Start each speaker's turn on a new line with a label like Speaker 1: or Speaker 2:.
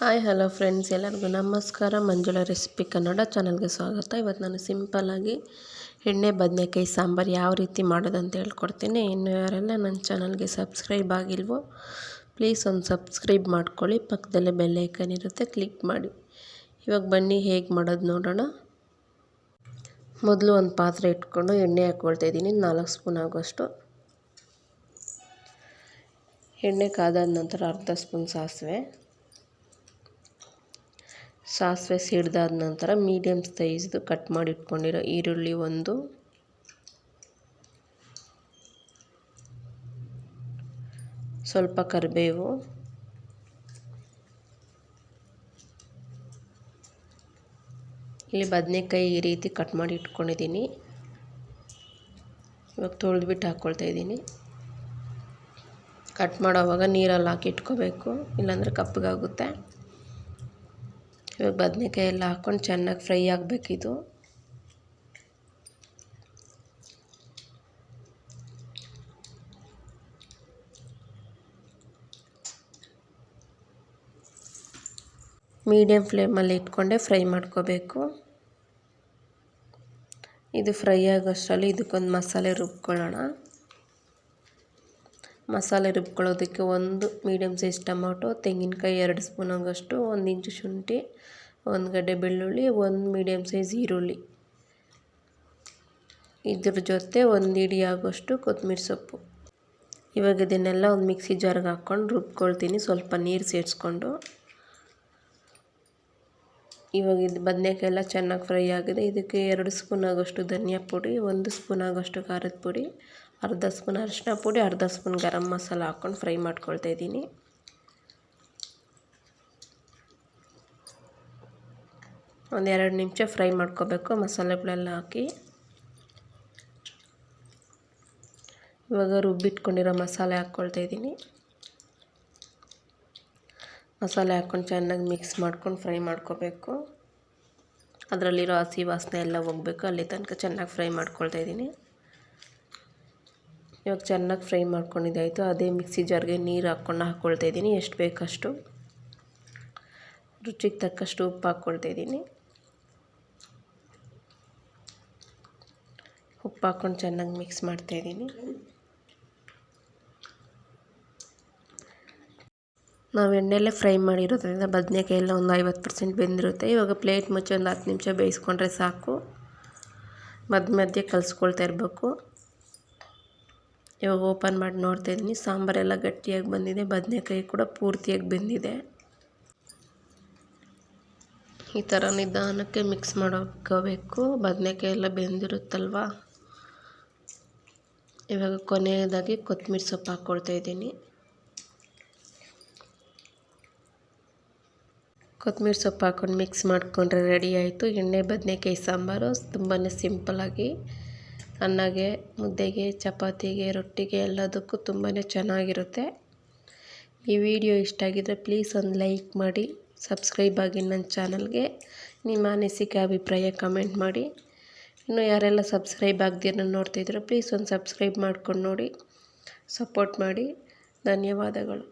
Speaker 1: Hi, hello friends. ಎಲ್ಲರಿಗೂ ನಮಸ್ಕಾರ. ಮಂಜುಳ recipe Kannada ಚಾನಲ್ಗೆ ಸ್ವಾಗತ. ಇವತ್ತು ನಾನು ಸಿಂಪಲ್ಲಾಗಿ ಎಣ್ಣೆ, ಬದನೆಕಾಯಿ, ಸಾಂಬಾರು ಯಾವ ರೀತಿ ಮಾಡೋದಂತ ಹೇಳ್ಕೊಡ್ತೀನಿ. ಇನ್ನು ಯಾರೆಲ್ಲ ನನ್ನ ಚಾನಲ್ಗೆ ಸಬ್ಸ್ಕ್ರೈಬ್ ಆಗಿಲ್ವೋ, ಪ್ಲೀಸ್ ಒಂದು ಸಬ್ಸ್ಕ್ರೈಬ್ ಮಾಡ್ಕೊಳ್ಳಿ. ಪಕ್ಕದಲ್ಲೇ ಬೆಲ್ಲೈಕನ್ ಇರುತ್ತೆ, ಕ್ಲಿಕ್ ಮಾಡಿ. ಇವಾಗ ಬನ್ನಿ, ಹೇಗೆ ಮಾಡೋದು ನೋಡೋಣ. ಮೊದಲು ಒಂದು ಪಾತ್ರೆ ಇಟ್ಕೊಂಡು ಎಣ್ಣೆ ಹಾಕ್ಕೊಳ್ತಾ ಇದ್ದೀನಿ. ನಾಲ್ಕು ಸ್ಪೂನ್ ಆಗೋಷ್ಟು. ಎಣ್ಣೆ ಕಾದಾದ ನಂತರ ಅರ್ಧ ಸ್ಪೂನ್ ಸಾಸಿವೆ. ಸಾಸಿವೆ ಸಿಡ್ದಾದ ನಂತರ ಮೀಡಿಯಮ್ ಸೈಜ್ದು ಕಟ್ ಮಾಡಿ ಇಟ್ಕೊಂಡಿರೋ ಈರುಳ್ಳಿ ಒಂದು. ಸ್ವಲ್ಪ ಕರಿಬೇವು. ಇಲ್ಲಿ ಬದನೆಕಾಯಿ ಈ ರೀತಿ ಕಟ್ ಮಾಡಿ ಇಟ್ಕೊಂಡಿದ್ದೀನಿ. ಇವಾಗ ತೊಳೆದ್ಬಿಟ್ಟು ಹಾಕ್ಕೊಳ್ತಾ ಇದ್ದೀನಿ. ಕಟ್ ಮಾಡೋವಾಗ ನೀರಲ್ಲಿ ಹಾಕಿ ಇಟ್ಕೋಬೇಕು, ಇಲ್ಲಾಂದರೆ ಕಪ್ಪಗಾಗುತ್ತೆ ಇವಾಗ ಬದನೆಕಾಯಿ ಎಲ್ಲ ಹಾಕ್ಕೊಂಡು ಚೆನ್ನಾಗಿ ಫ್ರೈ ಆಗಬೇಕಿದು. ಮೀಡಿಯಮ್ ಫ್ಲೇಮಲ್ಲಿ ಇಟ್ಕೊಂಡೆ ಫ್ರೈ ಮಾಡ್ಕೋಬೇಕು. ಇದು ಫ್ರೈ ಆಗೋಷ್ಟರಲ್ಲಿ ಇದಕ್ಕೊಂದು ಮಸಾಲೆ ರುಬ್ಕೊಳ್ಳೋಣ. ಮಸಾಲೆ ರುಬ್ಕೊಳ್ಳೋದಕ್ಕೆ ಒಂದು ಮೀಡಿಯಮ್ ಸೈಜ್ ಟೊಮೊಟೊ, ತೆಂಗಿನಕಾಯಿ ಎರಡು ಸ್ಪೂನ್ ಆಗೋಷ್ಟು ಒಂದು ಇಂಚು ಶುಂಠಿ, ಒಂದು ಗಡ್ಡೆ ಬೆಳ್ಳುಳ್ಳಿ, ಒಂದು ಮೀಡಿಯಮ್ ಸೈಜ್ ಈರುಳ್ಳಿ. ಇದ್ರ ಜೊತೆ ಒಂದು ಇಡಿ ಆಗೋಷ್ಟು ಕೊತ್ತಂಬರಿ ಸೊಪ್ಪು. ಇವಾಗ ಇದನ್ನೆಲ್ಲ ಒಂದು ಮಿಕ್ಸಿ ಜಾರ್ಗೆ ಹಾಕ್ಕೊಂಡು ರುಬ್ಕೊಳ್ತೀನಿ, ಸ್ವಲ್ಪ ನೀರು ಸೇರಿಸ್ಕೊಂಡು. ಇವಾಗ ಇದು ಬದನೆಕಾಯೆಲ್ಲ ಚೆನ್ನಾಗಿ ಫ್ರೈ ಆಗಿದೆ. ಇದಕ್ಕೆ ಎರಡು ಸ್ಪೂನ್ ಆಗೋಷ್ಟು ಧನಿಯಾ ಪುಡಿ, ಒಂದು ಸ್ಪೂನ್ ಆಗೋಷ್ಟು ಖಾರದ ಪುಡಿ ಅರ್ಧ ಸ್ಪೂನ್ ಅರಿಶಿನ ಪುಡಿ, ಅರ್ಧ ಸ್ಪೂನ್ ಗರಂ ಮಸಾಲ ಹಾಕ್ಕೊಂಡು ಫ್ರೈ ಮಾಡ್ಕೊಳ್ತಾ ಇದ್ದೀನಿ. ಒಂದೆರಡು ನಿಮಿಷ ಫ್ರೈ ಮಾಡ್ಕೋಬೇಕು, ಮಸಾಲೆಗಳೆಲ್ಲ ಹಾಕಿ. ಇವಾಗ ರುಬ್ಬಿಟ್ಕೊಂಡಿರೋ ಮಸಾಲೆ ಹಾಕ್ಕೊಳ್ತಾ ಇದ್ದೀನಿ. ಮಸಾಲೆ ಹಾಕ್ಕೊಂಡು ಚೆನ್ನಾಗಿ ಮಿಕ್ಸ್ ಮಾಡ್ಕೊಂಡು ಫ್ರೈ ಮಾಡ್ಕೋಬೇಕು. ಅದರಲ್ಲಿರೋ ಹಸಿ ವಾಸನೆ ಎಲ್ಲ ಹೋಗಬೇಕು, ಅಲ್ಲಿ ತನಕ ಚೆನ್ನಾಗಿ ಫ್ರೈ ಮಾಡ್ಕೊಳ್ತಾ ಇದ್ದೀನಿ. ಇವಾಗ ಚೆನ್ನಾಗಿ ಫ್ರೈ ಮಾಡ್ಕೊಂಡಿದ್ದಾಯಿತು. ಅದೇ ಮಿಕ್ಸಿ ಜಾರ್ಗೆ ನೀರು ಹಾಕ್ಕೊಂಡು ಹಾಕ್ಕೊಳ್ತಾ ಇದ್ದೀನಿ. ಎಷ್ಟು ಬೇಕಷ್ಟು. ರುಚಿಗೆ ತಕ್ಕಷ್ಟು ಉಪ್ಪು ಹಾಕ್ಕೊಳ್ತಾ ಇದ್ದೀನಿ. ಉಪ್ಪು ಹಾಕ್ಕೊಂಡು ಚೆನ್ನಾಗಿ ಮಿಕ್ಸ್ ಮಾಡ್ತಾ ಇದ್ದೀನಿ. ನಾವು ಎಣ್ಣೆಲ್ಲೇ ಫ್ರೈ ಮಾಡಿರೋದ್ರಿಂದ ಬದನೆಕಾಯಿ ಎಲ್ಲ ಒಂದು ಐವತ್ತು ಪರ್ಸೆಂಟ್ ಬೆಂದಿರುತ್ತೆ. ಇವಾಗ ಪ್ಲೇಟ್ ಮುಚ್ಚಿ ಒಂದು ಹತ್ತು ನಿಮಿಷ ಬೇಯಿಸ್ಕೊಂಡ್ರೆ ಸಾಕು. ಮಧ್ಯ ಮಧ್ಯೆ ಕಲಿಸ್ಕೊಳ್ತಾ ಇರಬೇಕು. ಇವಾಗ ಓಪನ್ ಮಾಡಿ ನೋಡ್ತಾ ಇದ್ದೀನಿ. ಸಾಂಬಾರೆಲ್ಲ ಗಟ್ಟಿಯಾಗಿ ಬಂದಿದೆ. ಬದನೆಕಾಯಿ ಕೂಡ ಪೂರ್ತಿಯಾಗಿ ಬೆಂದಿದೆ. ಈ ಥರ ನಿಧಾನಕ್ಕೆ ಮಿಕ್ಸ್ ಮಾಡ್ಕೋಬೇಕು. ಬದನೆಕಾಯಿ ಎಲ್ಲ ಬೆಂದಿರುತ್ತಲ್ವ? ಇವಾಗ ಕೊನೆಯದಾಗಿ ಕೊತ್ತಂಬರಿ ಸೊಪ್ಪು ಹಾಕ್ಕೊಳ್ತಾ ಇದ್ದೀನಿ. ಕೊತ್ತಂಬರಿ ಸೊಪ್ಪು ಹಾಕ್ಕೊಂಡು ಮಿಕ್ಸ್ ಮಾಡಿಕೊಂಡ್ರೆ ರೆಡಿ ಆಯಿತು. ಎಣ್ಣೆ, ಬದನೆಕಾಯಿ, ಸಾಂಬಾರು ತುಂಬಾ ಸಿಂಪಲಾಗಿ ಅನ್ನಗೆ ಮುದ್ದೆಗೆ, ಚಪಾತಿಗೆ, ರೊಟ್ಟಿಗೆ ಎಲ್ಲದಕ್ಕೂ ತುಂಬಾ ಚೆನ್ನಾಗಿರುತ್ತೆ. ಈ ವಿಡಿಯೋ ಇಷ್ಟ ಆಗಿದ್ದರೆ ಪ್ಲೀಸ್ ಒಂದು ಲೈಕ್ ಮಾಡಿ, ಸಬ್ಸ್ಕ್ರೈಬ್ ಆಗಿ ನನ್ನ ಚಾನಲ್ಗೆ ನಿಮ್ಮ ಅನಿಸಿಕೆ, ಅಭಿಪ್ರಾಯ ಕಮೆಂಟ್ ಮಾಡಿ. ಇನ್ನು ಯಾರೆಲ್ಲ ಸಬ್ಸ್ಕ್ರೈಬ್ ಆಗದಿರೋ ನೋಡ್ತಿದ್ರು ಪ್ಲೀಸ್ ಒಂದು ಸಬ್ಸ್ಕ್ರೈಬ್ ಮಾಡ್ಕೊಂಡು ನೋಡಿ, ಸಪೋರ್ಟ್ ಮಾಡಿ. ಧನ್ಯವಾದಗಳು.